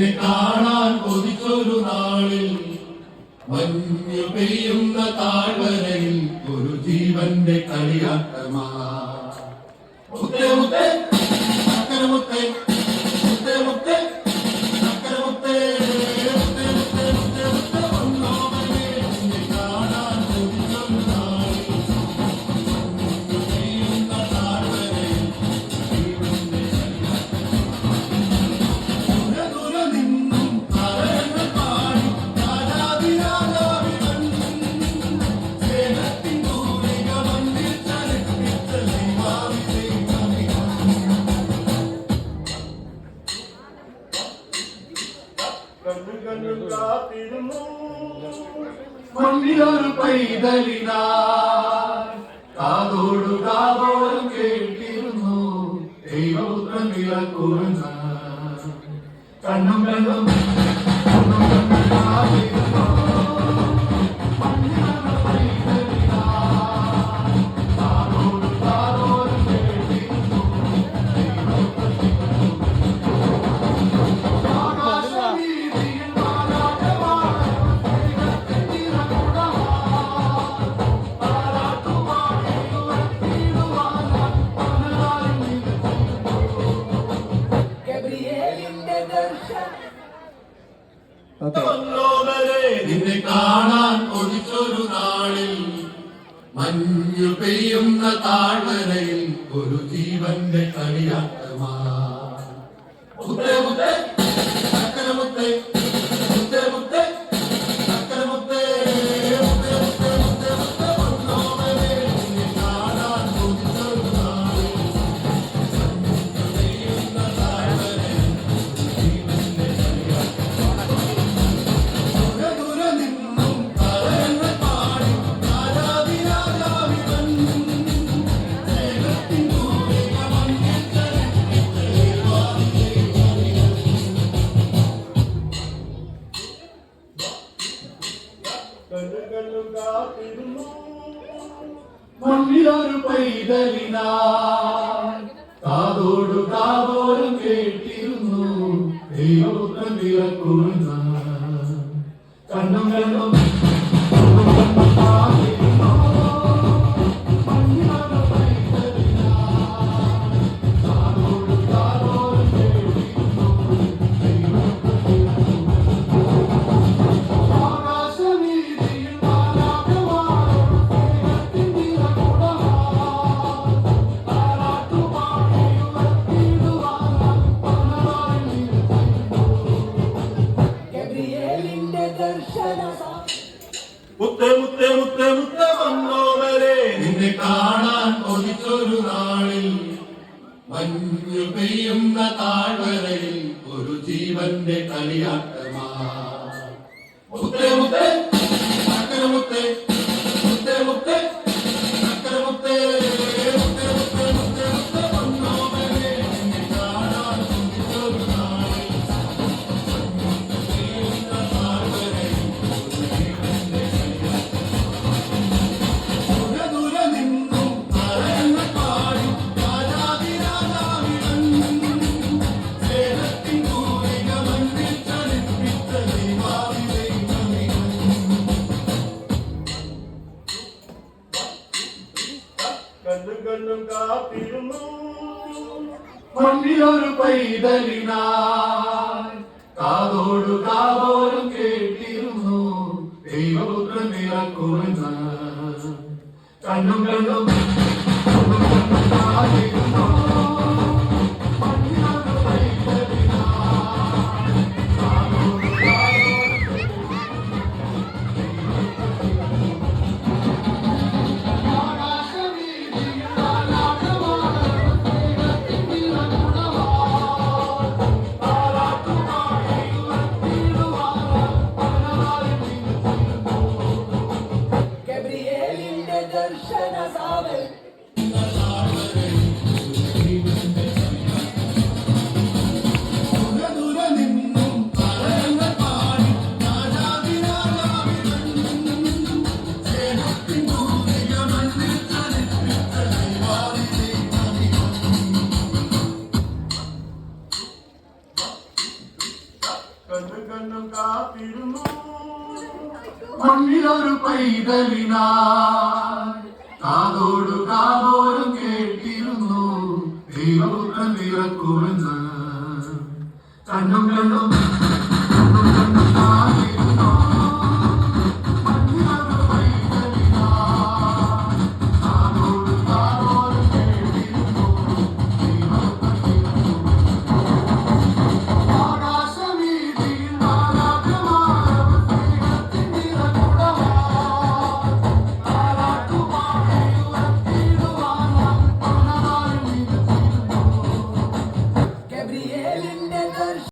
എന്നെ കാണാൻ കൊതിച്ചൊരു നാളിൽ മഞ്ഞു പെയ്യുന്ന താഴ്വരയിൽ ഒരു ജീവന്റെ കളിയാട്ടമാ. കണ്ണുകളും കാത്തിരുന്നു മണ്ണിലൊരു പൈതലിനാ കാതോടു കാതോടും കേട്ടിരുന്നു ദൈവപുത്രൻ വിളക്കുറങ്ങ കണ്ണും കണ്ണും നിന്നെ കാണാൻ ഒഴിച്ചൊരു നാളിൽ. മഞ്ഞു പെയ്യുന്ന താഴ്വരയിൽ ഒരു ജീവന്റെ കളിയാട്ടമാണ് കാത്തിരുന്നു മണ്ണിലൊരു പൈതലിനാ. കാതോടു കാതോരം കേട്ടിരുന്നു. ദൈവപുത്രൻ തിരക്കുന്ന കണ്ണും കണ്ണും മുത്തേ മുത്തേ മുത്തേ മുത്ത വന്നോവരെ. നിന്നെ കാണാൻ കൊതിച്ചൊരു നാളിൽ മഞ്ഞു പെയ്യുന്ന താഴ്വരയിൽ ഒരു ജീവന്റെ കളിയാട്ട മണ്ണിലൊരു പൈതലിനായി കാതോടു കാതോരം കേട്ടിരുന്നു ദൈവപുത്രൻ നിറക്കുറഞ്ഞ കണ്ണും കണ്ണും കാത്തിരുന്നു. മണ്ണിലൊരു പൈതലിനാ കാതോടു കാതോരം കേട്ടിരുന്നു. ദൈവപുത്രൻ നിറക്കുമെന്ന് കണ്ണും കണ്ണും